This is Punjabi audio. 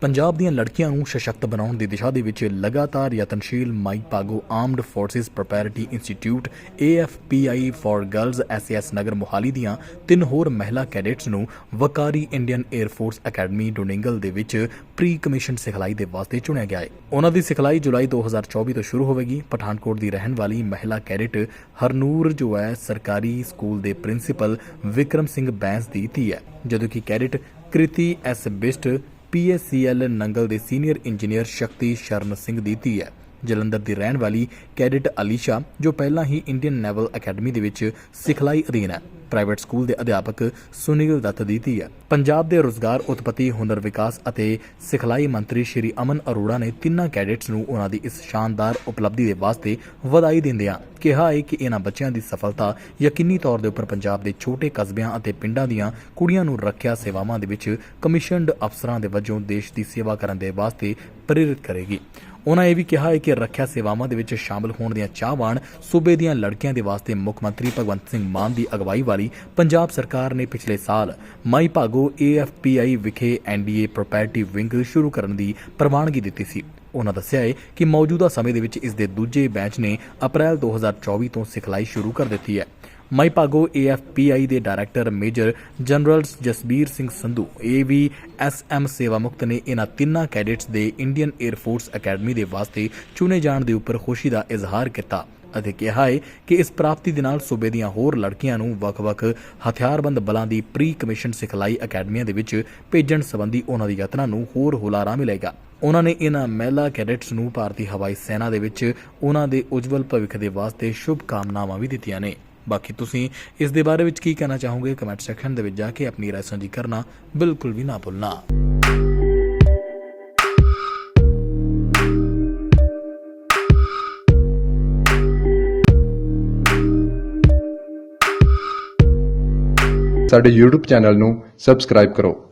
ਪੰਜਾਬ ਦੀਆਂ ਲੜਕੀਆਂ ਨੂੰ ਸਸ਼ਕਤ ਬਣਾਉਣ ਦੀ ਦਿਸ਼ਾ ਦੇ ਵਿੱਚ ਲਗਾਤਾਰ ਯਤਨਸ਼ੀਲ Mai Bhago armed forces preparatory institute AFPI for girls S S Nagar Mohali ਦੀਆਂ ਤਿੰਨ ਹੋਰ ਮਹਿਲਾ ਕੈਡੇਟਸ ਨੂੰ ਵਕਾਰੀ Indian air force academy Dundigal ਦੇ ਵਿੱਚ ਪ੍ਰੀ ਕਮਿਸ਼ਨ ਸਿਖਲਾਈ ਦੇ ਵਾਸਤੇ ਚੁਣਿਆ ਗਿਆ ਹੈ। ਉਹਨਾਂ ਦੀ ਸਿਖਲਾਈ ਜੁਲਾਈ 2024 ਤੋਂ ਸ਼ੁਰੂ ਹੋਵੇਗੀ। ਪਠਾਨਕੋਟ ਦੀ ਰਹਿਣ ਵਾਲੀ ਮਹਿਲਾ ਕੈਡੇਟ ਹਰਨੂਰ ਜੋ ਹੈ, ਸਰਕਾਰੀ ਸਕੂਲ ਦੇ ਪ੍ਰਿੰਸੀਪਲ ਵਿਕਰਮ ਸਿੰਘ ਬੈਂਸ ਦੀ ਧੀ ਹੈ। ਜਦੋਂ ਕਿ cadet Kriti S Bisht P S C L Nangal ਦੇ ਸੀਨੀਅਰ ਇੰਜੀਨੀਅਰ ਸ਼ਕਤੀ ਸ਼ਰਨ ਸਿੰਘ ਦੀ ਧੀ ਹੈ। ਜਲੰਧਰ ਦੀ ਰਹਿਣ ਵਾਲੀ ਕੈਡੇਟ ਅਲੀਸ਼ਾ, ਜੋ ਪਹਿਲਾਂ ਹੀ ਇੰਡੀਅਨ ਨੈਵਲ ਅਕੈਡਮੀ ਦੇ ਵਿੱਚ ਸਿਖਲਾਈ ਅਧੀਨ ਹੈ। ਪ੍ਰਾਈਵੇਟ ਸਕੂਲ ਦੇ ਅਧਿਆਪਕ ਸੁਨੀਲ ਦੱਤ ਦੀ ਧੀ ਹੈ। ਪੰਜਾਬ ਦੇ ਰੋਜ਼ਗਾਰ ਉਤਪਤੀ, ਹੁਨਰ ਵਿਕਾਸ ਅਤੇ ਸਿਖਲਾਈ ਮੰਤਰੀ ਸ਼੍ਰੀ ਅਮਨ ਅਰੋੜਾ ਨੇ ਤਿੰਨਾਂ ਕੈਡੇਟਸ ਨੂੰ ਉਹਨਾਂ ਦੀ ਇਸ ਸ਼ਾਨਦਾਰ ਉਪਲਬਧੀ ਦੇ ਵਾਸਤੇ ਵਧਾਈ ਦਿੰਦਿਆਂ ਕਿਹਾ ਹੈ ਕਿ ਇਹਨਾਂ ਬੱਚਿਆਂ ਦੀ ਸਫਲਤਾ ਯਕੀਨੀ ਤੌਰ ਦੇ ਉੱਪਰ ਪੰਜਾਬ ਦੇ ਛੋਟੇ ਕਸਬਿਆਂ ਅਤੇ ਪਿੰਡਾਂ ਦੀਆਂ ਕੁੜੀਆਂ ਨੂੰ ਰੱਖਿਆ ਸੇਵਾਵਾਂ ਦੇ ਵਿੱਚ ਕਮਿਸ਼ਨਡ ਅਫਸਰਾਂ ਦੇ ਵਜੋਂ ਦੇਸ਼ ਦੀ ਸੇਵਾ ਕਰਨ ਦੇ ਵਾਸਤੇ ਪ੍ਰੇਰਿਤ ਕਰੇਗੀ। ਉਹਨਾਂ ਇਹ ਵੀ ਕਿਹਾ ਹੈ ਕਿ ਰੱਖਿਆ ਸੇਵਾਵਾਂ ਦੇ ਵਿੱਚ ਸ਼ਾਮਲ ਹੋਣ ਦੀਆਂ ਚਾਹਵਾਨ ਸੂਬੇ ਦੀਆਂ ਲੜਕੀਆਂ ਦੇ ਵਾਸਤੇ ਮੁੱਖ ਮੰਤਰੀ ਭਗਵੰਤ ਸਿੰਘ ਮਾਨ ਦੀ ਅਗਵਾਈ ਵਾਲੀ ਪੰਜਾਬ ਸਰਕਾਰ ਨੇ ਪਿਛਲੇ ਸਾਲ ਮਾਈ ਭਾਗੋ AFPI ਵਿਖੇ ਐਨਡੀਏ ਪ੍ਰੋਪਰਟੀ ਵਿੰਗ ਸ਼ੁਰੂ ਕਰਨ ਦੀ ਪ੍ਰਵਾਨਗੀ ਦਿੱਤੀ ਸੀ। ਉਹਨਾਂ ਦੱਸਿਆ ਹੈ ਕਿ ਮੌਜੂਦਾ ਸਮੇਂ ਦੇ ਵਿੱਚ ਇਸ ਦੇ ਦੂਜੇ ਬੈਚ ਨੇ ਅਪ੍ਰੈਲ 2024 ਤੋਂ ਸਿਖਲਾਈ ਸ਼ੁਰੂ ਕਰ ਦਿੱਤੀ ਹੈ। ਮਾਈ ਭਾਗੋ AFPI ਦੇ director major general Jasbir Singh Sandhu AVSM ਸੇਵਾ ਮੁਕਤ ਨੇ ਇਹਨਾਂ ਤਿੰਨਾਂ ਕੈਡਿਟਸ ਦੇ ਇੰਡੀਅਨ 에ਅਰ ਫੋਰਸ ਅਕੈਡਮੀ ਦੇ ਵਾਸਤੇ ਚੁਣੇ ਜਾਣ ਦੇ ਉੱਪਰ ਖੁਸ਼ੀ ਦਾ ਇਜ਼ਹਾਰ ਕੀਤਾ ਅਤੇ ਕਿਹਾ ਹੈ ਕਿ ਇਸ ਪ੍ਰਾਪਤੀ ਦੇ ਨਾਲ ਸੂਬੇ ਦੀਆਂ ਹੋਰ ਲੜਕੀਆਂ ਨੂੰ ਵੱਖ-ਵੱਖ ਹਥਿਆਰਬੰਦ ਬਲਾਂ ਦੀ ਪ੍ਰੀ ਕਮਿਸ਼ਨ ਸਿਖਲਾਈ ਅਕੈਡਮੀਆਂ ਦੇ ਵਿੱਚ ਭੇਜਣ ਸੰਬੰਧੀ ਉਹਨਾਂ ਦੇ ਯਤਨਾਂ ਨੂੰ ਹੋਰ ਹੁਲਾਰਾ ਮਿਲੇਗਾ। ਉਹਨਾਂ ਨੇ ਇਹਨਾਂ ਮਹਿਲਾ ਕੈਡੇਟਸ ਨੂੰ ਭਾਰਤੀ ਹਵਾਈ ਸੈਨਾ ਦੇ ਵਿੱਚ ਉਹਨਾਂ ਦੇ ਉਜਵਲ ਭਵਿੱਖ ਦੇ ਵਾਸਤੇ ਸ਼ੁਭ ਕਾਮਨਾਵਾਂ ਵੀ ਦਿੱਤੀਆਂ ਨੇ। ਬਾਕੀ ਤੁਸੀਂ ਇਸ ਦੇ ਬਾਰੇ ਵਿੱਚ ਕੀ ਕਹਿਣਾ ਚਾਹੋਗੇ? ਕਮੈਂਟ ਸੈਕਸ਼ਨ ਦੇ ਵਿੱਚ ਜਾ ਕੇ ਆਪਣੀ ਰਾਏ ਸਾਂਝੀ ਕਰਨਾ ਬਿਲਕੁਲ ਵੀ ਨਾ ਭੁੱਲਣਾ। ਸਾਡੇ YouTube ਚੈਨਲ ਨੂੰ ਸਬਸਕ੍ਰਾਈਬ ਕਰੋ।